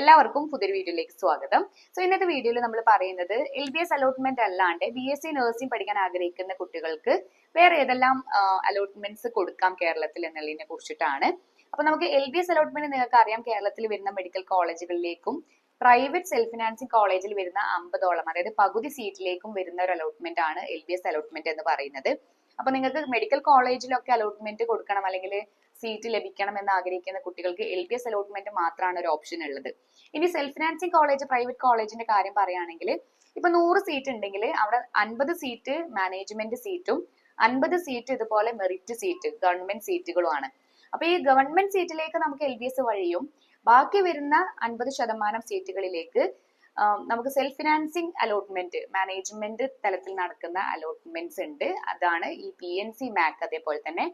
എല്ലാവർക്കും പുതിയൊരു വീഡിയോയിലേക്ക് സ്വാഗതം. സോ ഇന്നത്തെ വീഡിയോയിൽ നമ്മൾ പറയുന്നത് എൽ ബി എസ് അലോട്ട്മെന്റ് അല്ലാണ്ട് ബി എസ് സി നഴ്സിംഗ് പഠിക്കാൻ ആഗ്രഹിക്കുന്ന കുട്ടികൾക്ക് വേറെ ഏതെല്ലാം അലോട്ട്മെന്റ്സ് കൊടുക്കാം കേരളത്തിൽ എന്നുള്ളതിനെ കുറിച്ചിട്ടാണ്. അപ്പൊ നമുക്ക് എൽ ബി എസ് അലോട്ട്മെന്റ് നിങ്ങൾക്ക് അറിയാം കേരളത്തിൽ വരുന്ന മെഡിക്കൽ കോളേജുകളിലേക്കും പ്രൈവറ്റ് സെൽഫ് ഫിനാൻസിങ് കോളേജിൽ വരുന്ന അമ്പതോളം അതായത് പകുതി സീറ്റിലേക്കും വരുന്ന ഒരു അലോട്ട്മെന്റ് ആണ് എൽ ബി എസ് അലോട്ട്മെന്റ് എന്ന് പറയുന്നത്. അപ്പൊ നിങ്ങൾക്ക് മെഡിക്കൽ കോളേജിലൊക്കെ അലോട്ട്മെന്റ് കൊടുക്കണം അല്ലെങ്കിൽ സീറ്റ് ലഭിക്കണം എന്ന് ആഗ്രഹിക്കുന്ന കുട്ടികൾക്ക് എൽ പി എസ് അലോട്ട്മെന്റ് മാത്രമാണ് ഒരു ഓപ്ഷൻ ഉള്ളത്. ഇനി സെൽഫ് ഫിനാൻസിങ് കോളേജ് പ്രൈവറ്റ് കോളേജിന്റെ കാര്യം പറയുകയാണെങ്കിൽ ഇപ്പൊ നൂറ് സീറ്റ് ഉണ്ടെങ്കിൽ അവിടെ അൻപത് സീറ്റ് മാനേജ്മെന്റ് സീറ്റും അൻപത് സീറ്റ് ഇതുപോലെ മെറിറ്റ് സീറ്റ് ഗവൺമെന്റ് സീറ്റുകളുമാണ് അപ്പൊ ഈ ഗവൺമെന്റ് സീറ്റിലേക്ക് നമുക്ക് എൽ വഴിയും ബാക്കി വരുന്ന അൻപത് ശതമാനം സീറ്റുകളിലേക്ക് നമുക്ക് സെൽഫ് ഫിനാൻസിങ് അലോട്ട്മെന്റ് മാനേജ്മെന്റ് തലത്തിൽ നടക്കുന്ന അലോട്ട്മെന്റ്സ് ഉണ്ട്. അതാണ് ഈ പി എൻ സി മാക് അതേപോലെ തന്നെ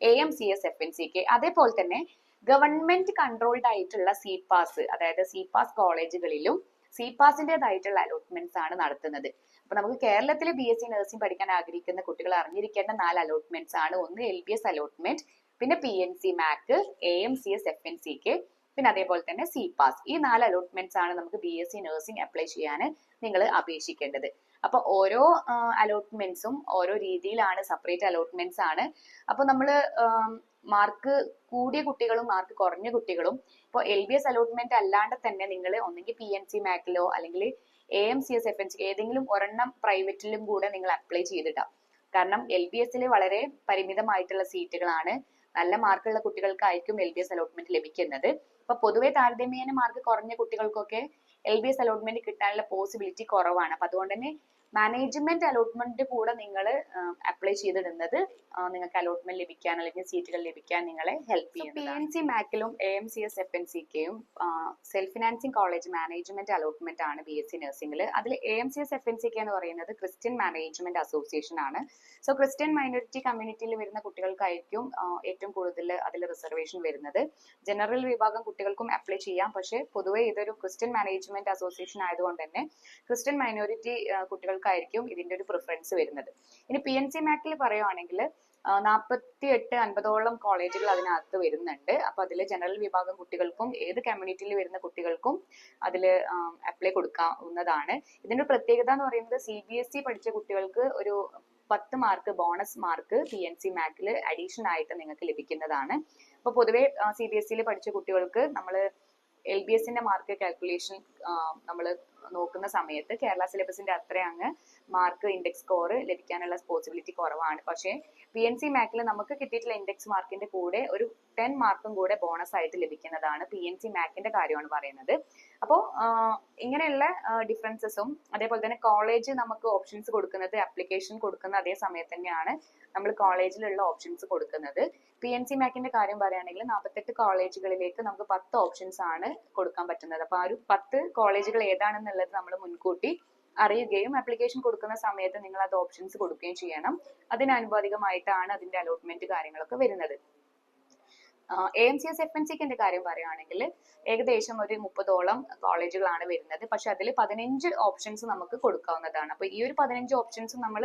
A M C S F N C K അതേപോലെ തന്നെ ഗവൺമെന്റ് കൺട്രോൾഡ് ആയിട്ടുള്ള സി പാസ് അതായത് സി പാസ് കോളേജുകളിലും സി പാസിന്റേതായിട്ടുള്ള അലോട്ട്മെന്റ്സ് ആണ് നടത്തുന്നത്. അപ്പൊ നമുക്ക് കേരളത്തിൽ ബി എസ് സി നഴ്സിംഗ് പഠിക്കാൻ ആഗ്രഹിക്കുന്ന കുട്ടികൾ അറിഞ്ഞിരിക്കേണ്ട നാല് അലോട്ട്മെന്റ്സ് ആണ്. ഒന്ന് എൽ ബി എസ് അലോട്ട്മെന്റ് പിന്നെ P N C MAC A M C S F N C K പിന്നെ അതേപോലെ തന്നെ സി പാസ് ഈ നാല് അലോട്ട്മെന്റ്സ് ആണ് നമുക്ക് B S C nursing apply ചെയ്യാൻ നിങ്ങൾ അപേക്ഷിക്കേണ്ടത്. അപ്പൊ ഓരോ അലോട്ട്മെന്റ്സും ഓരോ രീതിയിലാണ് സെപ്പറേറ്റ് അലോട്ട്മെന്റ്സ് ആണ്. അപ്പൊ നമ്മൾ മാർക്ക് കൂടിയ കുട്ടികളും മാർക്ക് കുറഞ്ഞ കുട്ടികളും ഇപ്പോൾ എൽ ബി എസ് അലോട്ട്മെന്റ് അല്ലാണ്ട് തന്നെ നിങ്ങൾ ഒന്നെങ്കിൽ പി എൻ സി മാക്കിലോ അല്ലെങ്കിൽ A M C S F N C ഏതെങ്കിലും ഒരെണ്ണം പ്രൈവറ്റിലും കൂടെ നിങ്ങൾ അപ്ലൈ ചെയ്തിട്ടാം. കാരണം എൽ ബി എസിൽ വളരെ പരിമിതമായിട്ടുള്ള സീറ്റുകളാണ് നല്ല മാർക്കുള്ള കുട്ടികൾക്കായിരിക്കും എൽ ബി എസ് അലോട്ട്മെന്റ് ലഭിക്കുന്നത്. അപ്പൊ പൊതുവെ താരതമ്യേന മാർക്ക് കുറഞ്ഞ കുട്ടികൾക്കൊക്കെ എൽ ബി എസ് അലോട്ട്മെന്റ് കിട്ടാനുള്ള പോസിബിലിറ്റി കുറവാണ്. അപ്പൊ അതുകൊണ്ട് തന്നെ മാനേജ്മെന്റ് അലോട്ട്മെന്റ് കൂടെ നിങ്ങൾ അപ്ലൈ ചെയ്തിടുന്നത് നിങ്ങൾക്ക് അലോട്ട്മെന്റ് ലഭിക്കാൻ അല്ലെങ്കിൽ സീറ്റുകൾ ലഭിക്കാൻ നിങ്ങളെ ഹെൽപ്പ് ചെയ്യും P N C മാക്കിലും A M C S F N C കെയും self financing college management allotment ആണ് ബി എസ് സി നഴ്സിംഗിൽ അതിൽ A M C S F N C K എന്ന് പറയുന്നത് ക്രിസ്ത്യൻ മാനേജ്മെന്റ് അസോസിയേഷൻ ആണ്. സോ ക്രിസ്ത്യൻ മൈനോറിറ്റി കമ്മ്യൂണിറ്റിയിൽ വരുന്ന കുട്ടികൾക്കായിരിക്കും ഏറ്റവും കൂടുതൽ അതിൽ റിസർവേഷൻ വരുന്നത്. ജനറൽ വിഭാഗം കുട്ടികൾക്കും അപ്ലൈ ചെയ്യാം. പക്ഷേ പൊതുവെ ഇതൊരു ക്രിസ്ത്യൻ മാനേജ്മെന്റ് അസോസിയേഷൻ ആയതുകൊണ്ട് തന്നെ ക്രിസ്ത്യൻ മൈനോറിറ്റി കുട്ടികൾക്കായിരിക്കും ഇതിന്റെ ഒരു പ്രിഫറൻസ് വരുന്നത്. ഇനി പി എൻ സി മാക്കിൽ പറയുവാണെങ്കിൽ നാൽപ്പത്തി എട്ട് അൻപതോളം കോളേജുകൾ അതിനകത്ത് വരുന്നുണ്ട്. അപ്പൊ അതിൽ ജനറൽ വിഭാഗം കുട്ടികൾക്കും ഏത് കമ്മ്യൂണിറ്റിയിൽ വരുന്ന കുട്ടികൾക്കും അതിൽ അപ്ലൈ കൊടുക്കാവുന്നതാണ്. ഇതിന്റെ പ്രത്യേകത എന്ന് പറയുന്നത് സി ബി എസ് ഇ പഠിച്ച കുട്ടികൾക്ക് ഒരു പത്ത് mark bonus mark P N C മാക്കിൽ അഡീഷൻ ആയിട്ട് നിങ്ങൾക്ക് ലഭിക്കുന്നതാണ്. അപ്പൊ പൊതുവേ സി ബി എസ് ഇയിൽ പഠിച്ച കുട്ടികൾക്ക് നമ്മൾ എൽ ബി എസിന്റെ മാർക്ക് കാൽക്കുലേഷൻ നമ്മൾ നോക്കുന്ന സമയത്ത് കേരള സിലബസിന്റെ അത്ര അങ്ങ് മാർക്ക് ഇൻഡെക്സ് സ്കോർ ലഭിക്കാനുള്ള പോസിബിലിറ്റി കുറവാണ്. പക്ഷേ പി എൻ സി മാക്കിൽ നമുക്ക് കിട്ടിയിട്ടുള്ള ഇൻഡെക്സ് മാർക്കിന്റെ കൂടെ ഒരു ടെൻ മാർക്കും കൂടെ ബോണസ് ആയിട്ട് ലഭിക്കുന്നതാണ് പി എൻ സി മാക്കിന്റെ കാര്യമാണ് പറയുന്നത്. അപ്പോൾ ഇങ്ങനെയുള്ള ഡിഫറൻസസും അതേപോലെ തന്നെ കോളേജ് നമുക്ക് ഓപ്ഷൻസ് കൊടുക്കുന്നത് അപ്ലിക്കേഷൻ കൊടുക്കുന്ന അതേ സമയത്ത് തന്നെയാണ് നമ്മൾ കോളേജിലുള്ള ഓപ്ഷൻസ് കൊടുക്കുന്നത്. പി എൻ സി മാക്കിന്റെ കാര്യം പറയുകയാണെങ്കിൽ നാൽപ്പത്തെട്ട് കോളേജുകളിലേക്ക് നമുക്ക് പത്ത് ഓപ്ഷൻസ് ആണ് കൊടുക്കാൻ പറ്റുന്നത്. അപ്പോൾ ആ ഒരു പത്ത് കോളേജുകൾ ഏതാണെന്നുള്ളത് നമ്മൾ മുൻകൂട്ടി അറിയുകയും ആപ്ലിക്കേഷൻ കൊടുക്കുന്ന സമയത്ത് നിങ്ങൾ അത് ഓപ്ഷൻസ് കൊടുക്കുകയും ചെയ്യണം. അതിനനുപാതികമായിട്ടാണ് അതിന്റെ അലോട്ട്മെന്റ് കാര്യങ്ങളൊക്കെ വരുന്നത്. A M C S F N സിക്കിന്റെ കാര്യം പറയുകയാണെങ്കിൽ ഏകദേശം ഒരു മുപ്പതോളം കോളേജുകളാണ് വരുന്നത്. പക്ഷെ അതിൽ പതിനഞ്ച് ഓപ്ഷൻസ് നമുക്ക് കൊടുക്കാവുന്നതാണ്. അപ്പോൾ ഈ ഒരു പതിനഞ്ച് ഓപ്ഷൻസ് നമ്മൾ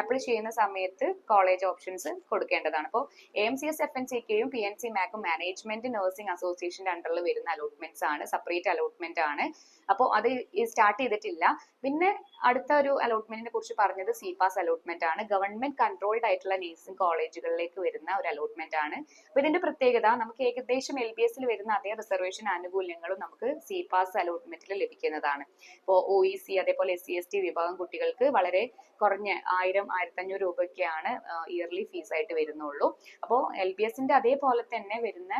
അപ്ലൈ ചെയ്യുന്ന സമയത്ത് കോളേജ് ഓപ്ഷൻസ് കൊടുക്കേണ്ടതാണ്. അപ്പോൾ A M C S F N സിക്കെയും P N C മാക്കും മാനേജ്മെന്റ് നഴ്സിംഗ് അസോസിയേഷന്റെ അണ്ടറിൽ വരുന്ന അലോട്ട്മെന്റ്സ് ആണ്. സെപ്പറേറ്റ് അലോട്ട്മെന്റ് ആണ്. അപ്പോൾ അത് സ്റ്റാർട്ട് ചെയ്തിട്ടില്ല. പിന്നെ അടുത്ത ഒരു അലോട്ട്മെന്റിനെ കുറിച്ച് പറഞ്ഞത് സി പാസ് അലോട്ട്മെന്റ് ആണ്. ഗവൺമെന്റ് കൺട്രോൾഡ് ആയിട്ടുള്ള നഴ്സിംഗ് കോളേജുകളിലേക്ക് വരുന്ന ഒരു അലോട്ട്മെന്റ് ആണ്. അപ്പൊ ഇതിന്റെ പ്രത്യേകത നമുക്ക് ഏകദേശം എൽ ബി എസിൽ വരുന്ന അതേ റിസർവേഷൻ ആനുകൂല്യങ്ങളും നമുക്ക് സി പാസ് അലോട്ട്മെന്റിൽ ലഭിക്കുന്നതാണ്. ഇപ്പോൾ ഒ ഇ സി അതേപോലെ എസ് സി എസ് ടി വിഭാഗം കുട്ടികൾക്ക് വളരെ കുറഞ്ഞ ആയിരം ആയിരത്തഞ്ഞൂറ് രൂപയ്ക്കാണ് ഇയർലി ഫീസ് ആയിട്ട് വരുന്നുള്ളൂ. അപ്പോൾ എൽ ബി എസിന്റെ അതേപോലെ തന്നെ വരുന്ന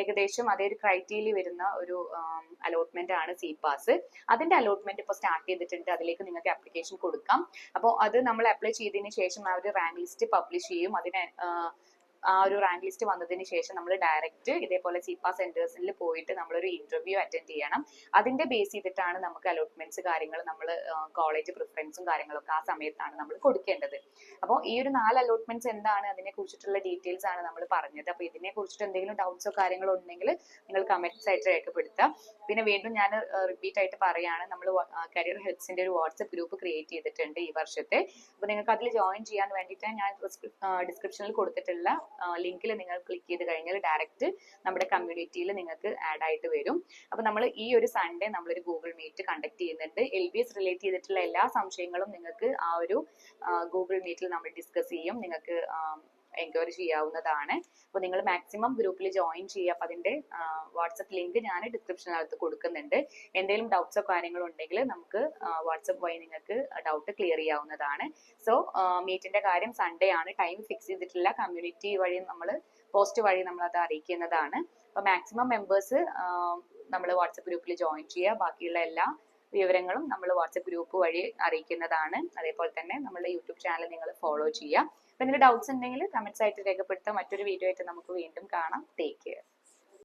ഏകദേശം അതേ ഒരു ക്രൈറ്റീരിയയിൽ വരുന്ന ഒരു അലോട്ട്മെന്റ് ആണ് സി പാസ് അതിന്റെ അലോട്ട്മെന്റ് ഇപ്പോൾ സ്റ്റാർട്ട് ചെയ്തിട്ടുണ്ട്. അതിലേക്ക് നിങ്ങൾക്ക് അപ്ലിക്കേഷൻ കൊടുക്കാം. അപ്പോൾ അത് നമ്മൾ അപ്ലൈ ചെയ്തതിന് ശേഷം ആ ഒരു റാങ്ക് ലിസ്റ്റ് പബ്ലിഷ് ചെയ്യും. അതിന് ആ, ഒരു റാങ്ക് ലിസ്റ്റ് വന്നതിന് ശേഷം നമ്മൾ ഡയറക്റ്റ് ഇതേപോലെ സിപാ സെന്റേഴ്സിൽ പോയിട്ട് നമ്മളൊരു ഇന്റർവ്യൂ അറ്റൻഡ് ചെയ്യണം. അതിന്റെ ബേസ് ചെയ്തിട്ടാണ് നമുക്ക് അലോട്ട്മെന്റ്സ് കാര്യങ്ങൾ നമ്മൾ കോളേജ് പ്രിഫറൻസും കാര്യങ്ങളൊക്കെ ആ സമയത്താണ് നമ്മൾ കൊടുക്കേണ്ടത്. അപ്പോൾ ഈ ഒരു നാല് അലോട്ട്മെന്റ്സ് എന്താണ്? അതിനെ കുറിച്ചിട്ടുള്ള ഡീറ്റെയിൽസ് ആണ് നമ്മൾ പറഞ്ഞത്. അപ്പോൾ ഇതിനെ കുറിച്ചിട്ട് എന്തെങ്കിലും ഡൗട്ട്സോ കാര്യങ്ങളോ ഉണ്ടെങ്കിൽ നിങ്ങൾ കമന്റ്സ് ആയിട്ട് രേഖപ്പെടുത്താം പിന്നെ വീണ്ടും ഞാൻ റിപ്പീറ്റ് ആയിട്ട് പറയാണ് നമ്മൾ കരിയർ ഹെൽപ്സിന്റെ ഒരു വാട്സപ്പ് ഗ്രൂപ്പ് ക്രിയേറ്റ് ചെയ്തിട്ടുണ്ട് ഈ വർഷത്തെ. അപ്പോൾ നിങ്ങൾക്ക് അതിൽ ജോയിൻ ചെയ്യാൻ വേണ്ടിയിട്ട് ഞാൻ ഡിസ്ക്രിപ്ഷനിൽ കൊടുത്തിട്ടുള്ള ലിങ്കിൽ നിങ്ങൾ ക്ലിക്ക് ചെയ്ത് കഴിഞ്ഞാൽ ഡയറക്റ്റ് നമ്മുടെ കമ്മ്യൂണിറ്റിയിൽ നിങ്ങൾക്ക് ആഡ് ആയിട്ട് വരും. അപ്പൊ നമ്മൾ ഈ ഒരു സൺഡേ നമ്മളൊരു ഗൂഗിൾ മീറ്റ് കണ്ടക്ട് ചെയ്യുന്നുണ്ട്. എൽ ബി എസ് റിലേറ്റ് ചെയ്തിട്ടുള്ള എല്ലാ സംശയങ്ങളും നിങ്ങൾക്ക് ആ ഒരു ഗൂഗിൾ മീറ്റിൽ നമ്മൾ ഡിസ്കസ് ചെയ്യും. നിങ്ങൾക്ക് എൻക്വയറി ചെയ്യാവുന്നതാണ്. അപ്പോൾ നിങ്ങൾ മാക്സിമം ഗ്രൂപ്പിൽ ജോയിൻ ചെയ്യുക. അപ്പോൾ അതിന്റെ വാട്സപ്പ് ലിങ്ക് ഞാൻ ഡിസ്ക്രിപ്ഷനകത്ത് കൊടുക്കുന്നുണ്ട്. എന്തെങ്കിലും ഡൗട്ട്സോ കാര്യങ്ങളോ ഉണ്ടെങ്കിൽ നമുക്ക് വാട്സപ്പ് വഴി നിങ്ങൾക്ക് ഡൗട്ട് ക്ലിയർ ചെയ്യാവുന്നതാണ്. സോ മീറ്റിന്റെ കാര്യം സൺഡേ ആണ്. ടൈം ഫിക്സ് ചെയ്തിട്ടില്ല. കമ്മ്യൂണിറ്റി വഴി നമ്മൾ പോസ്റ്റ് വഴി നമ്മൾ അത് അറിയിക്കുന്നതാണ്. അപ്പോൾ മാക്സിമം മെമ്പേഴ്സ് നമ്മൾ വാട്സപ്പ് ഗ്രൂപ്പിൽ ജോയിൻ ചെയ്യുക. ബാക്കിയുള്ള എല്ലാ വിവരങ്ങളും നമ്മൾ വാട്സപ്പ് ഗ്രൂപ്പ് വഴി അറിയിക്കുന്നതാണ്. അതേപോലെ തന്നെ നമ്മുടെ യൂട്യൂബ് ചാനൽ നിങ്ങൾ ഫോളോ ചെയ്യുക. അപ്പം എന്തെങ്കിലും ഡൗട്ട്സ് ഉണ്ടെങ്കിൽ കമന്റ്സ് ആയിട്ട് രേഖപ്പെടുത്താം മറ്റൊരു വീഡിയോ ആയിട്ട് നമുക്ക് വീണ്ടും കാണാം. Take care